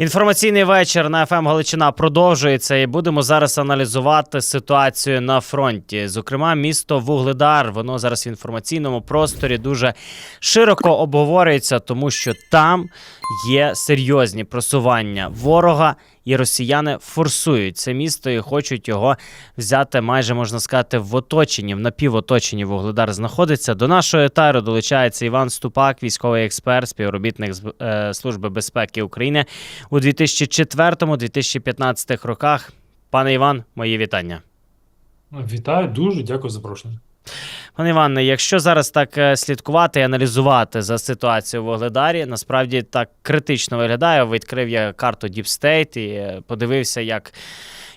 Інформаційний вечір на ФМ Галичина продовжується, і будемо зараз аналізувати ситуацію на фронті. Зокрема, місто Вугледар. Воно зараз в інформаційному просторі дуже широко обговорюється, тому що там є серйозні просування ворога, і росіяни форсують це місто і хочуть його взяти майже можна сказати в оточенні, в напівоточенні Вугледар знаходиться. До нашого етару долучається Іван Ступак, військовий експерт, співробітник е, Служби безпеки України у 2004-2015 роках. Пане Іван, мої вітання. Вітаю, дуже дякую за запрошення. Пане Іване, якщо зараз так е, слідкувати і аналізувати за ситуацією в Огледарі, насправді так критично виглядає. Відкрив я карту Deep State і е, подивився, як.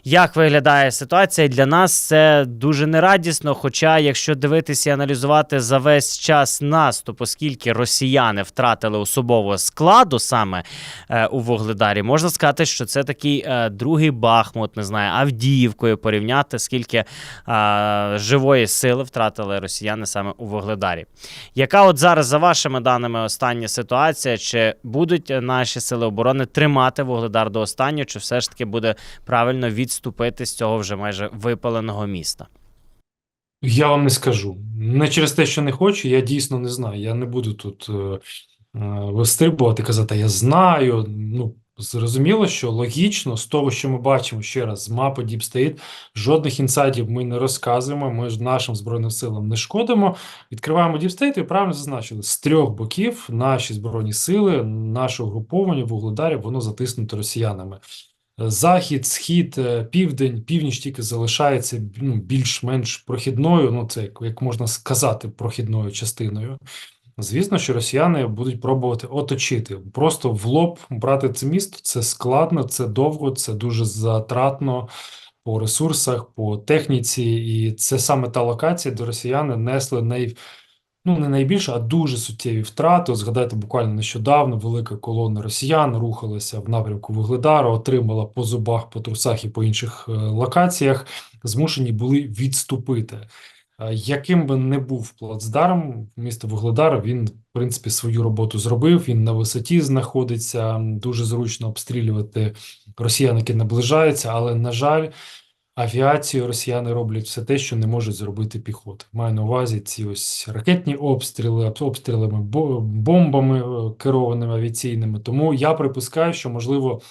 Як виглядає ситуація для нас, це дуже нерадісно. Хоча, якщо дивитися і аналізувати за весь час наступу, оскільки росіяни втратили особового складу саме е, у Вугледарі, можна сказати, що це такий е, другий Бахмут, не знаю, Авдіївкою порівняти, скільки е, живої сили втратили росіяни саме у Вугледарі. Яка от зараз, за вашими даними, остання ситуація? Чи будуть наші сили оборони тримати Вугледар до останнього, чи все ж таки буде правильно відступити з цього вже майже випаленого міста? Я вам не скажу. Не через те, що не хочу, я дійсно не знаю. Я не буду тут е, е, вистрибувати, казати, я знаю. Ну, зрозуміло, що логічно, з того, що ми бачимо ще раз, з мапи Deep State, жодних інсайдів ми не розказуємо, ми ж нашим Збройним силам не шкодимо. Відкриваємо Deep State і правильно зазначили, з трьох боків наші Збройні сили, наше угруповання в Вугледарі, воно затиснуто росіянами. Захід, схід, е, південь, північ тільки залишається ну, більш-менш прохідною, ну це як, можна сказати, прохідною частиною. Звісно, що росіяни будуть пробувати оточити. Просто в лоб брати це місто це складно, це довго, це дуже затратно по ресурсах, по техніці, і це саме та локація, де росіяни несли най, ну не найбільше, а дуже суттєві втрати. От Згадайте, буквально нещодавно велика колона росіян рухалася в напрямку Вугледару, отримала по зубах, по трусах і по інших е, локаціях, змушені були відступити. Е, Яким би не був плацдарм, місто Вугледар, він, в принципі, свою роботу зробив. Він на висоті знаходиться, дуже зручно обстрілювати росіян, які наближаються, але, на жаль, авіацією росіяни роблять все те, що не можуть зробити піхота. Маю на увазі ці ось ракетні обстріли, обстрілами бо- бомбами е, керованими авіаційними. Тому я припускаю, що можливо.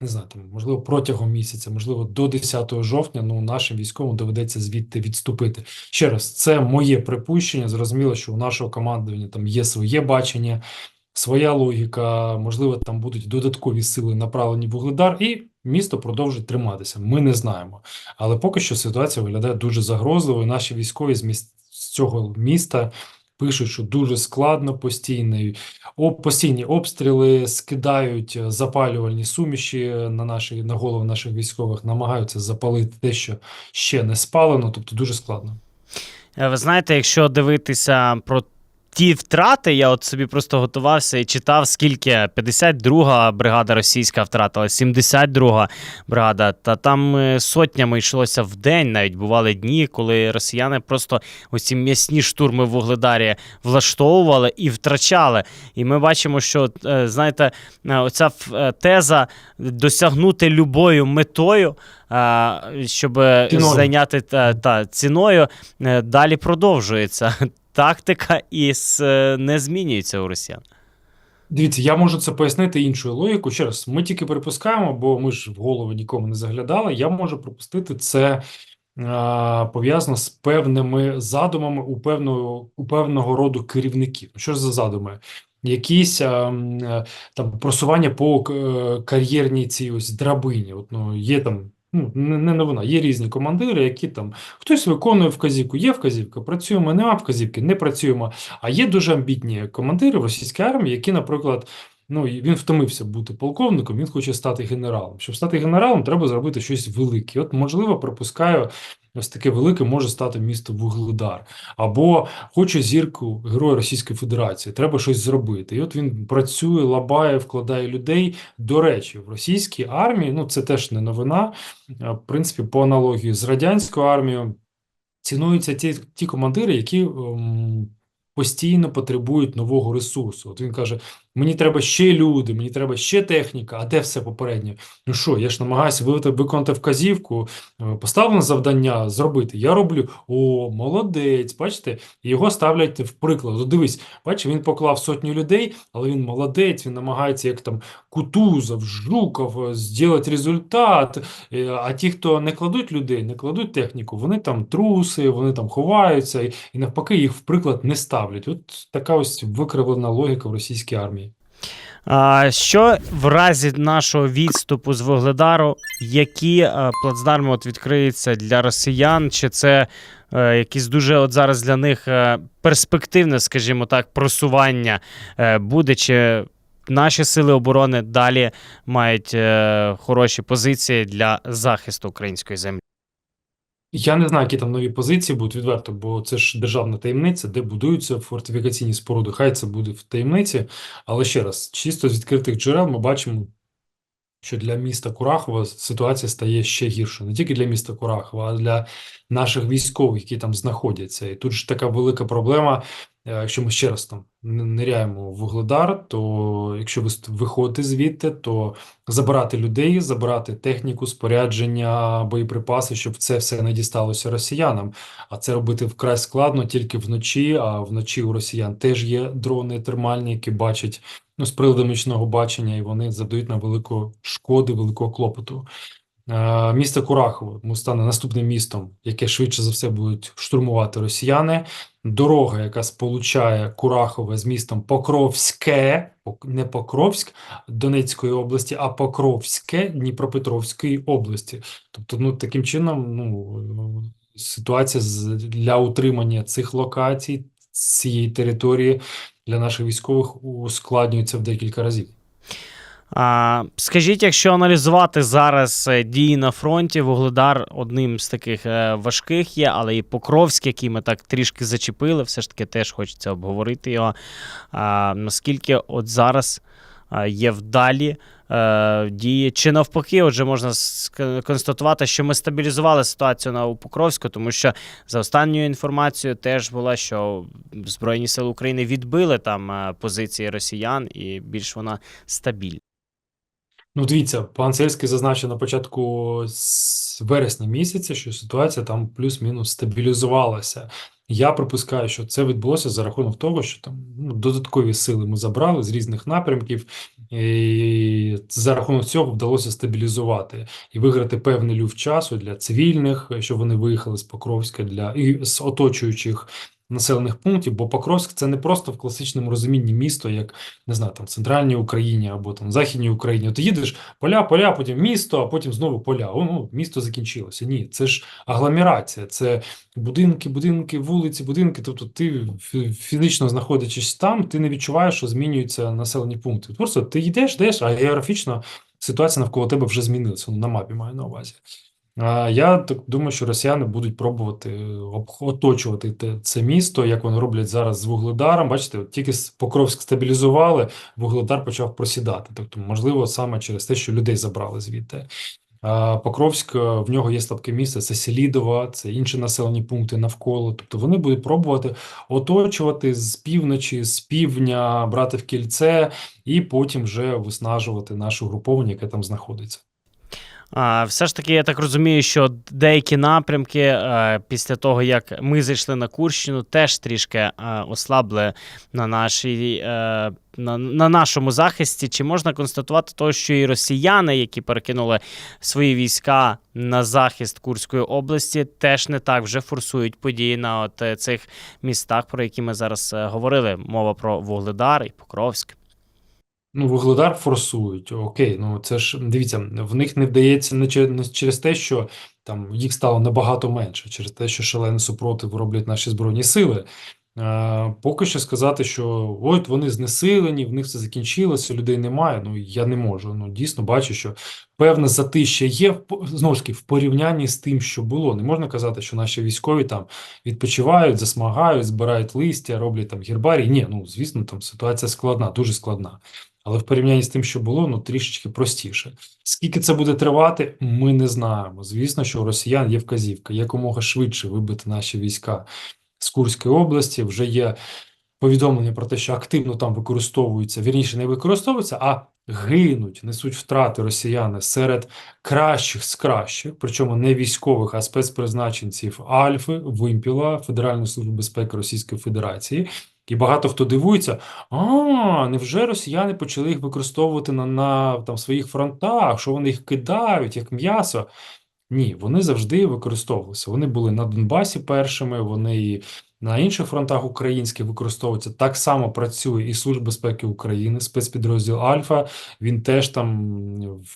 Не знаю, там, можливо, протягом місяця, можливо, до 10 жовтня, ну, нашим військовим доведеться звідти відступити. Ще раз, це моє припущення. Зрозуміло, що у нашого командування там є своє бачення, своя логіка, можливо, там будуть додаткові сили направлені в Вугледар, і місто продовжить триматися. Ми не знаємо. Але поки що ситуація виглядає дуже загрозливо. Наші військові з міст з цього міста пишуть, що дуже складно постійно. Постійні обстріли скидають е, запалювальні суміші на наші на голови наших військових, намагаються запалити те, що ще не спалено, тобто дуже складно. Е, Ви знаєте, якщо дивитися про ті втрати, я от собі просто готувався і читав, скільки 52-га бригада російська втратила, 72-га бригада, та там е, сотнями йшлося в день, навіть бували дні, коли росіяни просто ось ці м'ясні штурми в Вугледарі влаштовували і втрачали. І ми бачимо, що е, знаєте, е, оця теза досягнути любою метою. Щоб Ціною. зайняти та, та ціною далі продовжується. Тактика і с- е, не змінюється у росіян. Дивіться, я можу це пояснити іншою логікою. Ще раз, ми тільки припускаємо, бо ми ж в голову нікому не заглядали. Я можу припустити це а, пов'язано з певними задумами у певного, у певного роду керівників. Що ж за задуми? Якісь а, е, там просування по е, кар'єрній цій ось драбині. От, ну, є там. Ну, не, новина, є різні командири, які там хтось виконує вказівку, є вказівка, працюємо, нема вказівки, не працюємо. А є дуже амбітні командири в російській армії, які, наприклад, ну він втомився бути полковником, він хоче стати генералом. Щоб стати генералом, треба зробити щось велике. От, можливо, припускаю, ось таке велике може стати місто Вугледар. Або хоче зірку Героя Російської Федерації, треба щось зробити. І от він працює, лабає, вкладає людей. До речі, в російській армії, ну це теж не новина. В принципі, по аналогії з радянською армією цінуються ті, ті командири, які ем, постійно потребують нового ресурсу. От він каже: Мені треба ще люди, мені треба ще техніка, а де все попереднє? Ну що, я ж намагаюся ви- виконати вказівку, е, поставлене завдання зробити. Я роблю. О, молодець, бачите? Його ставлять в приклад. Дивись, бачиш, він поклав сотню людей, але він молодець, він намагається, як там Кутузов, Жуков, е, зробити результат. Е, А ті, хто не кладуть людей, не кладуть техніку, вони там труси, вони там ховаються, і навпаки їх в приклад не ставлять. От така ось викривлена логіка в російській армії. А, що в разі нашого відступу з Вугледару, які е, плацдарми от відкриються для росіян? Чи це е, якісь дуже от зараз для них е, перспективне, скажімо так, просування буде? Чи наші сили оборони далі мають хороші позиції для захисту української землі? Я не знаю, які там нові позиції будуть відверто, бо це ж державна таємниця, де будуються фортифікаційні споруди. Хай це буде в таємниці. Але ще раз, чисто з відкритих джерел ми бачимо, що для міста Курахова ситуація стає ще гіршою. Не тільки для міста Курахова, а для наших військових, які там знаходяться. І тут ж така велика проблема. Е, Якщо ми ще раз там ниряємо в Вугледар, то якщо ви виходите звідти, то забирати людей, забирати техніку, спорядження, боєприпаси, щоб це все не дісталося росіянам. А це робити вкрай складно тільки вночі. А вночі у росіян теж є дрони термальні, які бачать ну, з приладом нічного бачення, і вони завдають нам велику шкоди, великого клопоту. Е, Місто Курахово стане наступним містом, яке швидше за все будуть штурмувати росіяни. Дорога, яка сполучає Курахове з містом Покровське, Пок- не Покровськ Донецької області, а Покровське Дніпропетровської області. Тобто, ну таким чином, ну ситуація для утримання цих локацій, цієї території для наших військових ускладнюється в декілька разів. А, скажіть, якщо аналізувати зараз е, дії на фронті, Вугледар одним з таких е, важких є, але і Покровськ, який ми так трішки зачепили, все ж таки теж хочеться обговорити його. А, наскільки от зараз є вдалі е, дії, чи навпаки, отже, можна констатувати, що ми стабілізували ситуацію на Покровську, тому що за останньою інформацією теж була, що Збройні Сили України відбили там е, позиції росіян, і більш вона стабільна. Ну, дивіться, пан Сельський зазначив на початку вересня місяця, що ситуація там плюс-мінус стабілізувалася. Я припускаю, що це відбулося за рахунок того, що там ну, додаткові сили ми забрали з різних напрямків, і за рахунок цього вдалося стабілізувати і виграти певний люфт часу для цивільних, щоб вони виїхали з Покровська для і з оточуючих населених пунктів. Бо Покровськ це не просто в класичному розумінні місто, як не знаю, там в центральній Україні або там Західній Україні. Ти їдеш поля, поля, потім місто, а потім знову поля. О, ну, місто закінчилося. Ні, це ж агломерація, це будинки, будинки, вулиці, будинки. Тобто ти фізично знаходячись там, ти не відчуваєш, що змінюються населені пункти. Просто ти йдеш, йдеш, а географічно ситуація навколо тебе вже змінилася. Ну, на мапі маю на увазі. Я так думаю, що росіяни будуть пробувати е, оточувати це місто, як вони роблять зараз з Вугледаром. Бачите, от тільки Покровськ стабілізували, Вугледар почав просідати. Тобто, можливо, саме через те, що людей забрали звідти. Покровськ, е, в нього є слабке місце, це Селідова, це інші населені пункти навколо. Тобто вони будуть пробувати оточувати з півночі, з півдня, брати в кільце і потім вже виснажувати наше угруповання, яке там знаходиться. Все ж таки, я так розумію, що деякі напрямки е, після того, як ми зайшли на Курщину, теж трішки е, ослабли на, нашій, е, на, на нашому захисті. Чи можна констатувати того, що і росіяни, які перекинули свої війська на захист Курської області, теж не так вже форсують події на от цих містах, про які ми зараз говорили? Мова про Вугледар і Покровськ. Ну, Вугледар форсують. Окей, ну це ж дивіться, в них не вдається не через те, що там їх стало набагато менше, через те, що шалений супротив роблять наші збройні сили. Е, поки що сказати, що от вони знесилені, в них все закінчилося, людей немає. Ну я не можу. Ну дійсно бачу, що певне затища є знову ж таки в порівнянні з тим, що було. Не можна казати, що наші військові там відпочивають, засмагають, збирають листя, роблять там гербарій. Ні, ну звісно, там ситуація складна, дуже складна. Але в порівнянні з тим, що було, ну трішечки простіше. Скільки це буде тривати, ми не знаємо. Звісно, що у росіян є вказівка якомога швидше вибити наші війська з Курської області. Вже є повідомлення про те, що активно там використовуються, вірніше не використовуються, а гинуть, несуть втрати росіяни серед кращих з кращих, причому не військових, а спецпризначенців Альфи, Вимпіла, Федеральної служби безпеки Російської Федерації. І багато хто дивується, а невже росіяни почали їх використовувати на, на там, своїх фронтах, що вони їх кидають як м'ясо? Ні, вони завжди використовувалися. Вони були на Донбасі першими, вони на інших фронтах українські використовуються. Так само працює і Служба безпеки України, спецпідрозділ Альфа. Він теж там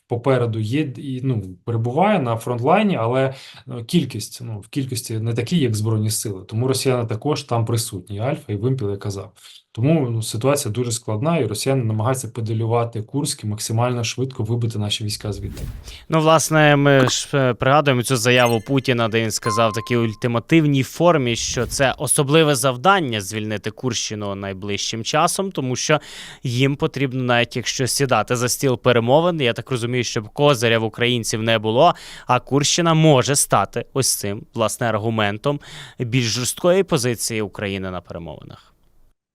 попереду є і ну, перебуває на фронтлайні, але е, кількість ну, в кількості не такі, як Збройні Сили. Тому росіяни також там присутні. Альфа і Вимпіл, я казав. Тому ну, ситуація дуже складна, і росіяни намагаються педалювати Курськ і максимально швидко вибити наші війська звідти. Ну, власне, ми ж е, пригадуємо цю заяву Путіна, де він сказав в такій ультимативній формі, що це особливе завдання звільнити Курщину найближчим часом, тому що їм потрібно, навіть якщо сідати за стіл перемовин, я так розумію, щоб козиря в українців не було. А Курщина може стати ось цим власне аргументом більш жорсткої позиції України на перемовинах.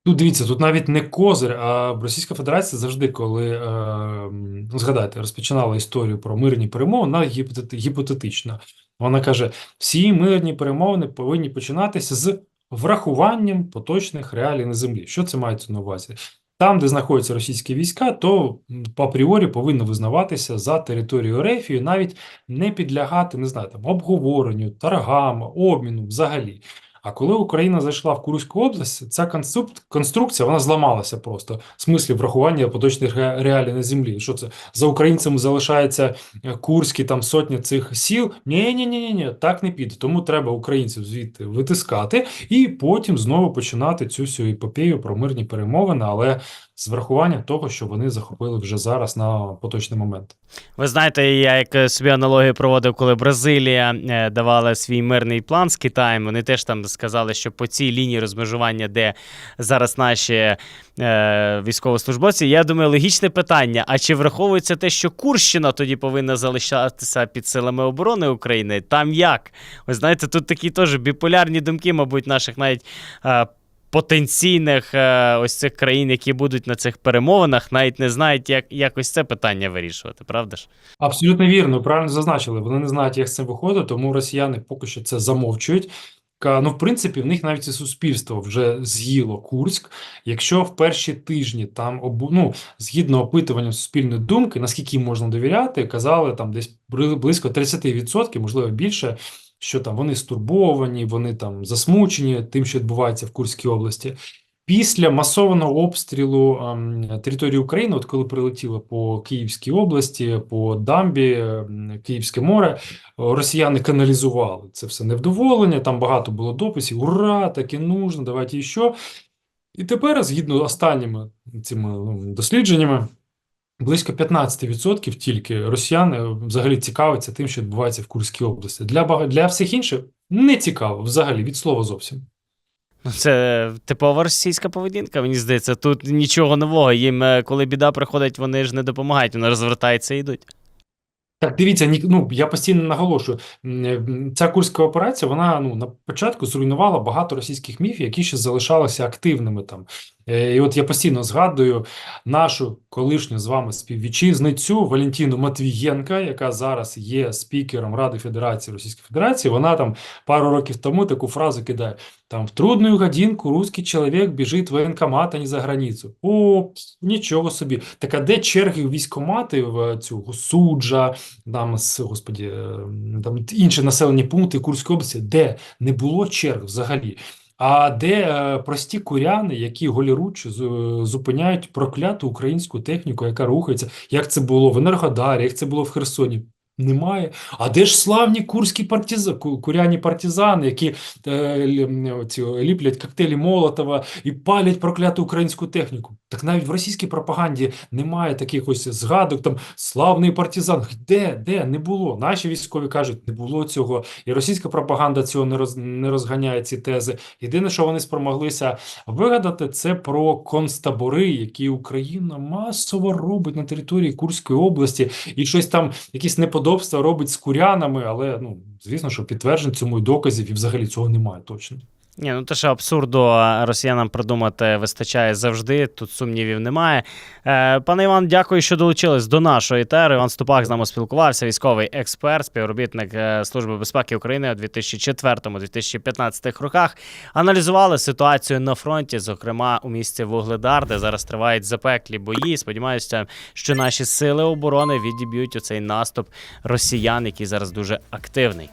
Ну, дивіться, тут навіть не козир, а Російська Федерація завжди, коли е, ну, згадайте, розпочинала історію про мирні перемовини, вона гіпотетична. Вона каже: всі мирні перемовини повинні починатися з врахуванням поточних реалій на землі. Що це мається на увазі? Там, де знаходяться російські війська, то м, апріорі повинно визнаватися за територією РФ навіть не підлягати, не знаю, там обговоренню, торгам, обміну взагалі. А коли Україна зайшла в Курську область, ця конструк- конструкція вона зламалася просто в смислі врахування поточних реалій на землі. Що це за українцями залишається курські там сотня цих сіл? Ні, ні, ні, ні, ні, так не піде. Тому треба українців звідти витискати і потім знову починати цю всю епопею про мирні перемовини, але з врахуванням того, що вони захопили вже зараз на поточний момент. Ви знаєте, я як е, собі аналогію проводив, коли Бразилія е, давала свій мирний план з Китаєм. Вони теж там сказали, що по цій лінії розмежування, де зараз наші е, військовослужбовці, я думаю, логічне питання: а чи враховується те, що Курщина тоді повинна залишатися під силами оборони України? Там як? Ви знаєте, тут такі теж біполярні думки, мабуть, наших навіть. Е, Потенційних е, ось цих країн, які будуть на цих перемовинах, навіть не знають, як якось це питання вирішувати, правда ж? Абсолютно вірно, правильно зазначили. Вони не знають, як з цим виходити, тому росіяни поки що це замовчують. Ну, в принципі, в них навіть і суспільство вже з'їло Курськ. Якщо в перші тижні там ну, згідно опитуванням суспільної думки, наскільки їм можна довіряти, казали там десь близько 30%, можливо більше, що там вони стурбовані, вони там засмучені тим, що відбувається в Курській області. Після масованого обстрілу ем, території України, от коли прилетіло по Київській області, по дамбі, ем, Київське море, росіяни каналізували це все невдоволення. Там багато було дописів: Ура, таке нужно, давайте іще. І тепер, згідно останніми цими ну, дослідженнями, близько 15% тільки росіяни взагалі цікавляться тим, що відбувається в Курській області. Для, бага- для всіх інших не цікаво взагалі від слова зовсім. Ну, Це типова російська поведінка, мені здається. Тут нічого нового. Їм, е, коли біда приходить, вони ж не допомагають, вони розвертаються і йдуть. Так, дивіться, ні, ну я постійно наголошую, м, ця курська операція, вона ну на початку зруйнувала багато російських міфів, які ще залишалися активними там. Е, І от я постійно згадую нашу колишню з вами співвітчизницю Валентину Матвієнка, яка зараз є спікером Ради Федерації Російської Федерації. Вона там пару років тому таку фразу кидає: там в трудную годинку русский чоловік біжить в воєнкомат, а не за границю. О, нічого собі. Так а де черги в військкомати в цю суджа, там господі, е, там інші населені пункти Курської області, де не було черг взагалі. А де е, прості куряни, які голіруч зупиняють прокляту українську техніку, яка рухається, як це було в Енергодарі, як це було в Херсоні? Немає. А де ж славні курські партиза, куряні партизани, які е, ці, ліплять коктейлі Молотова і палять прокляту українську техніку? Так навіть в російській пропаганді немає таких ось згадок, там славний партизан. Де? Де? Не було. Наші військові кажуть, не було цього. І російська пропаганда цього не, роз, не розганяє ці тези. Єдине, що вони спромоглися вигадати, це про концтабори, які Україна масово робить на території Курської області, і щось там, якісь неподобства робить з курянами, але ну звісно, що підтверджень цьому і доказів, і взагалі цього немає точно. Ні, ну те, що абсурду росіянам придумати вистачає завжди, тут сумнівів немає. Е, пане Іван, дякую, що долучились до нашої етери. Іван Ступак з нами спілкувався, військовий експерт, співробітник е, Служби безпеки України у 2004-2015 роках. Аналізували ситуацію на фронті, зокрема у місті Вугледар, де зараз тривають запеклі бої. Сподіваюся, що наші сили оборони відіб'ють у цей наступ росіян, який зараз дуже активний.